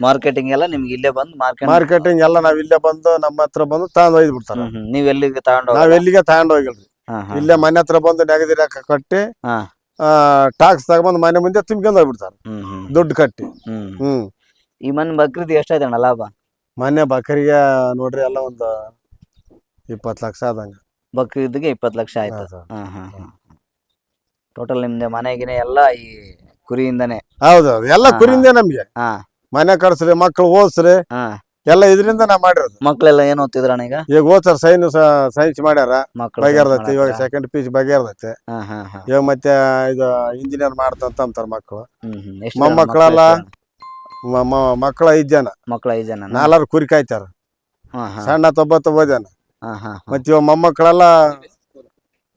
B: ಮಾರ್ಕೆಟಿಂಗ್ ಎಲ್ಲ ನಿಮ್ಗೆ ಇಲ್ಲೇ ಬಂದು ಮಾರ್ಕೆಟ್
A: ಮಾರ್ಕೆಟಿಂಗ್ ಎಲ್ಲ ನಾವ್ ಇಲ್ಲೇ ಬಂದು ನಮ್ಮ ಹತ್ರ ಬಂದು ತಗೊಂಡ್ ಒಯ್ದು ಬಿಡ್ತಾರ.
B: ನೀವ್ ಎಲ್ಲಿಗೆ ತಗೊಂಡು
A: ನಾವ್ ಎಲ್ಲಿಗೆ ತಗೊಂಡ್ ಹೋಗಿಲ್ರಿ? ಇಲ್ಲೇ ಮನೆ ಹತ್ರ ಬಂದು ನೆಗದಿ ರೊಕ್ಕ ಕಟ್ಟಿ ಟಾಕ್ಸ್ ತಗೊಂಡ್ ಮನೆ ಮುಂದೆ ತುಂಬಿಕೊಂಡ್ ಹೋಗ್ಬಿಡ್ತಾರ. ದುಡ್ಡು ಕಟ್ಟಿ.
B: ಹ್ಮ್. ಈ ಮನ್ ಬಕ್ರೀದ್ ಎಷ್ಟಾಯ್ತಣ್ಣ ಲಾಭ?
A: ಮೊನ್ನೆ ಬಕರಿಗೆ ನೋಡ್ರಿ ಎಲ್ಲ ಒಂದು ಇಪ್ಪತ್ತು ಲಕ್ಷ ಆದಂಗ.
B: ಬಕ್ರೀದ್ಗೆ ಇಪ್ಪತ್ ಲಕ್ಷ ಆಯ್ತು. ಟೋಟಲ್ ನಿಮ್ದೆ ಮನೆಗಿನ ಎಲ್ಲ ಈ ಕುರಿಯಿಂದನೇ.
A: ಹೌದೌದು. ಎಲ್ಲ ಕುರಿಯಿಂದ ನಮ್ಗೆ. ಮನೆ ಕಟ್ಸ್ರಿ ಮಕ್ಳು ಓದಿಸ್ರಿ. ಎಲ್ಲ ಇದರಿಂದ ನಾ ಮಾಡಿರೋದು.
B: ಮಕ್ಳೆಲ್ಲ ಏನ್ ಓದ್ತಿದ್ರಣ ಈಗ?
A: ಈಗ ಓದ್ತಾರ ಸೈನ್ ಸೈನ್ಸ್ ಸೈನ್ಸ್ ಮಾಡ್ಯಾರ.
B: ಮಕ್ಳು
A: ಬಗೆಹರ್ದೈತಿ ಇವಾಗ ಸೆಕೆಂಡ್ ಪಿ ಜಿ ಬಗೆಹರ್ದೈತೆ.
B: ಹಾ ಹಾ ಹಾ.
A: ಇವಾಗ ಮತ್ತೆ ಇದು ಇಂಜಿನಿಯರ್ ಮಾಡ್ತಂತ ಅಂತಾರ ಮಕ್ಕಳು
B: ಹ್ಮ್ ಹ್ಮ್. ಎಷ್ಟು
A: ಮೊಮ್ಮಕ್ಕಳೆಲ್ಲ ಮಕ್ಕಳು ಐದ್ ಜನ.
B: ಮಕ್ಳು ಐದ್ ಜನ
A: ನಾಲ್ವರು ಕುರಿ ಕಾಯ್ತಾರ.
B: ಹಾ ಹಾ.
A: ಸಣ್ಣ ತೊಂಬತ್ತು ಜನ
B: ಹಾ ಹಾ
A: ಮತ್ತೆ ಇವಾಗ ಮೊಮ್ಮಕ್ಕಳೆಲ್ಲ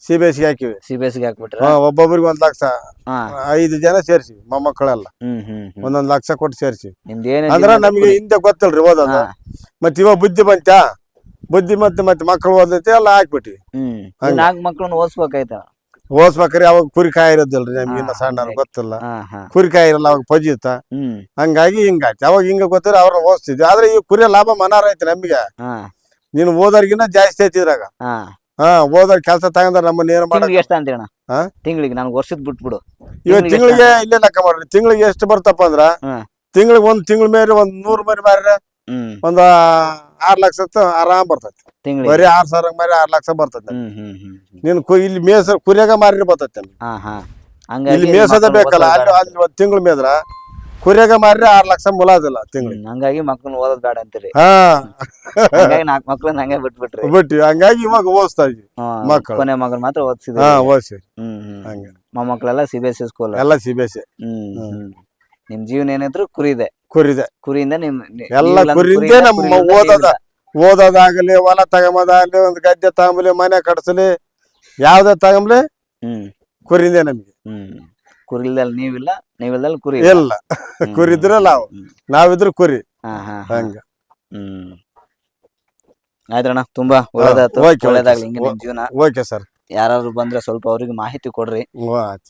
A: ಸಿ ಬಿ ಎಸ್ ಸಿ ಹಾಕಿವಿ.
B: ಸಿ ಬಿ ಹಾಕ್ಬಿಟ್ರ?
A: ಹಾ, ಒಬ್ಬೊಬ್ರಿಗೆ ಒಂದ್ ಲಕ್ಷ.
B: ಹಾ.
A: ಐದು ಜನ ಸೇರ್ಸಿ ಮೊಮ್ಮಕ್ಕಳೆಲ್ಲ.
B: ಹ್ಮ್ ಹ್ಮ್ ಹ್ಮ್.
A: ಒಂದೊಂದ್ ಲಕ್ಷ ಕೊಟ್ಟು ಸೇರ್ಸಿ
B: ನಿಮ್ದು ಏನ್
A: ಅಂದ್ರ ನಮ್ಗೆ ಹಿಂದೆ ಗೊತ್ತಲ್ರಿ ಓದೋದು.
B: ಹಾ.
A: ಮತ್ತೆ ಇವಾಗ ಬುದ್ಧಿ ಬಂತ ಬುದ್ಧಿ ಮತ್ತೆ ಮತ್ತೆ ಮಕ್ಕಳು ಓದೈತಿ ಎಲ್ಲ ಹಾಕ್ಬಿಟ್ವಿ.
B: ಹ್ಮ್.
A: ಹಂಗೆ.
B: ನಾಲ್ಕು ಮಕ್ಳನ್ನ ಓದಿಸ್ಬೇಕಾಯ್ತ?
A: ಓದ್ಸ್ಬೇಕ್ರಿ ಅವಾಗ ಕುರಿ ಕಾಯಿರೋದಿಲ್ರಿ ನಮ್ಗೆ ಇನ್ನ ಸಣ್ಣ. ಗೊತ್ತಿಲ್ಲ.
B: ಹಾ ಹಾ.
A: ಕುರಿ ಕಾಯಿರಲ್ಲ ಅವಾಗ ಪಜಿತ.
B: ಹ್ಮ್.
A: ಹಂಗಾಗಿ ಹಿಂಗಾಯ್ತು. ಅವಾಗ ಹಿಂಗ ಗೊತ್ತಿರ ಅವ್ರನ್ನ ಓದಿಸ್ತಿದ್ವಿ. ಆದ್ರೆ ಈ ಕುರಿಯ ಲಾಭ ಮನಾರ ಐತಿ ನಮ್ಗೆ.
B: ಹಾ.
A: ನೀನು ಓದೋರ್ಗಿನ್ನ ಜಾಸ್ತಿ ಐತಿ ಇದ್ರಾಗ.
B: ಹಾ.
A: ಹಾ ಓದೋರ್ ಕೆಲಸ ತಗೊಂಡ್ರೆ ನಮ್ಮ ಏನ್
B: ತಿಂಗಳಿಗೆ ಎಷ್ಟು
A: ಹಾ?
B: ತಿಂಗಳಿಗೆ ನಾನು ವರ್ಷದ ಬಿಟ್ಬಿಡು ತಿಂಗ್ಳಿಗೆ
A: ಇಲ್ಲೇ ಲೆಕ್ಕ ಮಾಡ್ರಿ ತಿಂಗಳಿಗೆ ಎಷ್ಟು ಬರ್ತಪ್ಪ ಅಂದ್ರ
B: ಹಾ.
A: ತಿಂಗಳಿಗೆ ಒಂದ್ ತಿಂಗಳ ಮೇಲೆ ಒಂದ್ ನೂರ್ ಮರಿ ಮಾರ್ರೆ
B: ಹ್ಮ್
A: ಒಂದ್ ಆರ್ ಲಕ್ಷ ಆರಾಮ್ ಬರ್ತೈತಿ
B: ತಿಂಗಳಿಗೆ
A: ಬರೀ ಆರ್ ಸಾವಿರ ಮಾರಿ ಆರ್ ಲಕ್ಷ ಬರ್ತೈತಿ
B: ಹ್ಮ್ ಹ್ಮ್ ಹ್ಮ್ ಹ್ಮ್.
A: ನೀನ್ ಕು- ಇಲ್ಲಿ ಮೇಸ ಕುರಿಯಾಗ ಮಾರಿ ಬರ್ತೈತಿ ನಮ್ಗೆ.
B: ಹಾ ಹಾ
A: ಇಲ್ಲಿ ಮೇಸದ ಬೇಕಲ್ಲ ಅಲ್ಲಿ. ಅಲ್ಲಿ ಒಂದ್ ತಿಂಗಳ ಮೇದ್ರ ಕುರಿಯಾಗ ಮಾರ್ರೆ ಆರ್ ಲಕ್ಷ ಮುಲಾದಿಲ್ಲ ಅದಲ್ಲ
B: ಹ್ಮ್, ಹಂಗಾಗಿ ಮಕ್ಳನ್ನ ಓದೋದ್ ಬೇಡ ಅಂತೀರಿ.
A: ಹಾ.
B: ಹಂಗಾಗಿ ನಾಲ್ಕು ಮಕ್ಳನ್ನ ಹಂಗೆ ಬಿಟ್ಬಿಟ್ರಿ.
A: ಬಿಟ್ಟು ಹಂಗಾಗಿ ಇವಾಗ ಓದಿಸ್ತಾ ಇದ್ವಿ
B: ಹಾ,
A: ಮಕ್ಳು.
B: ಕೊನೆ ಮಗನ್ ಮಾತ್ರ
A: ಹಾ ಓದ್ಸಿ
B: ಹ್ಮ್ ಹ್ಮ್.
A: ಹಂಗೆ.
B: ಮೊಮ್ಮಕ್ಳೆಲ್ಲ C B S C school
A: ಎಲ್ಲ ಸಿ ಬಿ ಎಸ್
B: ಸಿ ಹ್ಮ್ ನಿಮ್ ಜೀವನ ಏನಿದ್ರು ಕುರಿ ಇದೆ
A: ಕುರಿದೆ
B: ಕುರಿಯಿಂದ ನಿಮ್ ನಿ-
A: ಎಲ್ಲ
B: ನೀವಿಲ್ಲ ಅಂದ್ರೆ
A: ಕುರಿಯಿಂದೇ
B: ಕುರಿಯಿಂದ,
A: ನಮ್ಮ
B: ಕುರಿಯಿಂದ
A: ಓದೋದ. ಓದೋದಾಗಲಿ ಹೊಲ ತಗೊಂಬೋದಾಗಲಿ ಒಂದ್ ಗದ್ದೆ ತಗೊಂಬಲಿ ಮನೆ ಕಟ್ಸಲಿ ಯಾವ್ದೇ ತಗೊಂಬ್ಲಿ
B: ಹ್ಮ್.
A: ಕುರಿಯಿಂದ ನಮ್ಗೆ.
B: ಹ್ಮ್. ಕುರಿಲ್ದಲ್ಲಿ ನೀವಿಲ್ಲ ನೀವಿಲ್ದಲ್ಲಿ ಕುರಿ
A: ಇಲ್ಲ. ಕುರಿದ್ರೆ ನಾವು
B: ಹ್ಮ್.
A: ನಾವಿದ್ರು ಕುರಿ.
B: ಹಾ ಹಾ ಹಾ.
A: ಹಂಗ.
B: ಹ್ಮ್. ಆಯ್ತಣ್ಣ ತುಂಬಾ ಒಳ್ಳೇದಾಯ್ತು. ಒಳ್ಳೆದಾಗ್ಲಿ ಹಿಂಗೆ ನಿಮ್ ಜೀವನ.
A: Okay sir.
B: ಯಾರಾದ್ರು ಬಂದ್ರೆ ಸ್ವಲ್ಪ ಅವ್ರಿಗೆ ಮಾಹಿತಿ ಕೊಡ್ರಿ.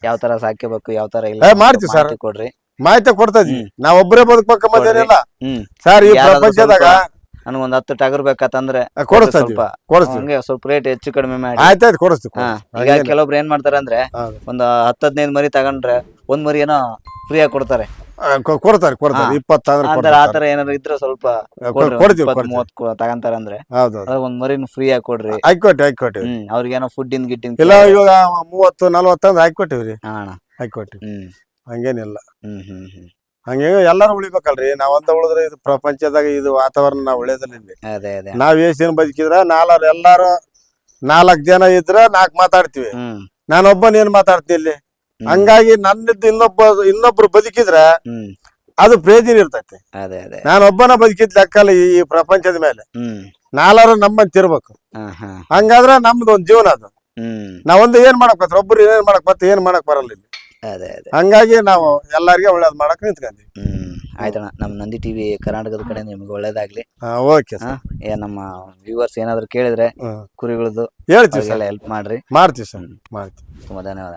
B: ಯಾವ ತರ ಸಾಕ್ಯಬೇಕು ಯಾವ ತರ ಇಲ್ಲ
A: ಏ, ಮಾಡ್ತೀವಿ ಸರ್.
B: ಮಾಹಿತಿ ಕೊಡ್ರಿ.
A: ಮಾಹಿತಿ ಕೊಡ್ತಾ ಇದ್ವಿ
B: ನಾವೊಬ್ಬರೇ
A: ನಾವ್ ಒಬ್ಬರೇ ಬದುಕ್ಬೇಕ ಮತ್ತೇನಿಲ್ಲ
B: ಹ್ಮ್.
A: ಸರ್ ಈ
B: ಯಾರಾದ್ರೂ
A: ಪ್ರಪಂಚದಾಗ
B: ಒಂದ್ ಹತ್ತು ಟಗರ್ ಬೇಕಂತಂದ್ರೆ
A: ಕೊಡಿಸ್ತಾ
B: ಸ್ವಲ್ಪ
A: ಇದೀವಿ ಕೊಡಿಸ್ತೀವಿ.
B: ಹಂಗೆ ಸ್ವಲ್ಪ ರೇಟ್ ಹೆಚ್ಚು ಕಡಿಮೆ ಮಾಡಿ.
A: ಆಯ್ತಾಯ್ತು ಕೊಡಿಸ್ತೀವಿ
B: ಹಾ ಈಗ
A: ಹಂಗೇನಿಲ್ಲ.
B: ಕೆಲವೊಬ್ರು ಏನ್ ಮಾಡ್ತಾರೆ ಅಂದ್ರೆ
A: ಹೌದು.
B: ಒಂದ್ ಹತ್ತು ಹದಿನೈದು ಮರಿ ತಗೊಂಡ್ರೆ ಒಂದ್ ಮರಿ ಏನೋ ಫ್ರೀ ಆಗಿ ಕೊಡ್ತಾರೆ.
A: ಆ, ಕೊ- ಕೊಡ್ತಾರೆ ಕೊಡ್ತಾರೆ.
B: ಹಾ.
A: ಇಪ್ಪತ್ತಾದ್ರೆ
B: ಆತರ
A: ಕೊಡ್ತಾರೆ.
B: ಆತರ ಏನಾದ್ರು ಇದ್ರೆ ಸ್ವಲ್ಪ ಕೊಡ್ರಿ
A: ಕೊಡ್ತೀವಿ
B: ಕೊ-
A: ಹೌದು
B: ಅದ್ರಾಗ ಒಂದ್ ಮರಿನ ಫ್ರೀ ಆಗಿ ಕೊಡ್ರಿ.
A: ಹಾಕೊಟ್ಟಿ ಹಾಕೊಟ್ಟಿ
B: ಹ್ಮ್ ಅವ್ರಿಗೇನೋ ಫುಡ್ ಇನ್ ಗಿಟ್ಟಿನ್
A: ಇಲ್ಲ ಇವಾಗ ಮೂವತ್ತು ನಲ್ವತ್ತಂದ್ರೆ ಹಾಕೊಟ್ಟಿವ್ರಿ ಹಾಕೊಟ್ಟಿವಿ
B: ಹ್ಮ್.
A: ಹಂಗೇನಿಲ್ಲ.
B: ಹ್ಮ್ ಹ್ಮ್ ಹ್ಮ್.
A: ಹಂಗೆ ಎಲ್ಲಾರು ಉಳಿಬೇಕಲ್ರಿ. ನಾವ್ ಅಂತ ಉಳಿದ್ರೆ ಇದು ಪ್ರಪಂಚದಾಗ ಇದು ವಾತಾವರಣ ನಾವ್ ಉಳಿಯೋದಿಲ್ಲ ಇಲ್ಲಿ.
B: ಅದೇ ಅದೇ.
A: ನಾವ್ ಎಷ್ಟ್ ದಿನ ಬದುಕಿದ್ರ ನಾಲ್ವರು ಎಲ್ಲಾರು ನಾಲ್ಕ್ ಜನ ಇದ್ರ ನಾಲ್ಕ್ ಮಾತಾಡ್ತಿವಿ.
B: ಹ್ಮ್.
A: ನಾನೊಬ್ಬನ್ ಏನ್ ಮಾತಾಡ್ತೀನಿ ಇಲ್ಲಿ. ಹಂಗಾಗಿ ನನ್ನದ್ ಇನ್ನೊಬ್ಬ ಇನ್ನೊಬ್ರು ಬದುಕಿದ್ರ
B: ಹ್ಮ್.
A: ಅದು ಪ್ರಯೋಜನ ಇರ್ತೈತಿ.
B: ಅದೇ ಅದೇ.
A: ನಾನೊಬ್ಬನ ಬದುಕಿದ್ ಲೆಕ್ಕಲ್ಲ ಈ ಈ ಪ್ರಪಂಚದ ಮೇಲೆ.
B: ಹ್ಮ್.
A: ನಾಲ್ವರು ನಮ್ಮಂತ ಇರ್ಬೇಕು
B: ಹಾ ಹಾ.
A: ಹಂಗಾದ್ರ ನಮ್ದು ಒಂದ್ ಜೀವನ ಅದು.
B: ಹ್ಮ್.
A: ನಾವೊಂದು ಏನ್ ಮಾಡಕ್ ಬರ್ತದೆ ಒಬ್ರು ಏನ್ ಮಾಡಕ್ ಬರ್ತದೆ ಏನ್ ಮಾಡಕ್ ಬರಲ್ಲ ಇಲ್ಲಿ.
B: ಅದೇ ಅದೇ.
A: ಹಂಗಾಗಿ ನಾವು ಎಲ್ಲರಿಗೆ ಒಳ್ಳೇದ್ ಮಾಡಕ್ ನಿಂತ್ಕೊಂಡ್ವಿ
B: ಹ್ಮ್. ಆಯ್ತಣ್ಣ ನಮ್ಮ ನಂದಿ ಟಿವಿ ಕರ್ನಾಟಕದ ಕಡೆ ನಿಮ್ಗೆ ಒಳ್ಳೇದಾಗ್ಲಿ.
A: ಓಕೆ
B: ಹಾ ಏ ನಮ್ಮ ವ್ಯೂವರ್ಸ್ ಏನಾದ್ರು ಕೇಳಿದ್ರೆ. ಕುರಿಗಳದ್ದು
A: ಹೇಳ್ತೀವಿ ಸರ್.
B: ಹೆಲ್ಪ್ ಮಾಡ್ರಿ.
A: ಮಾಡ್ತೀವಿ ಸರ್. ಮಾಡ್ತೀವಿ.
B: ತುಂಬಾ ಧನ್ಯವಾದ.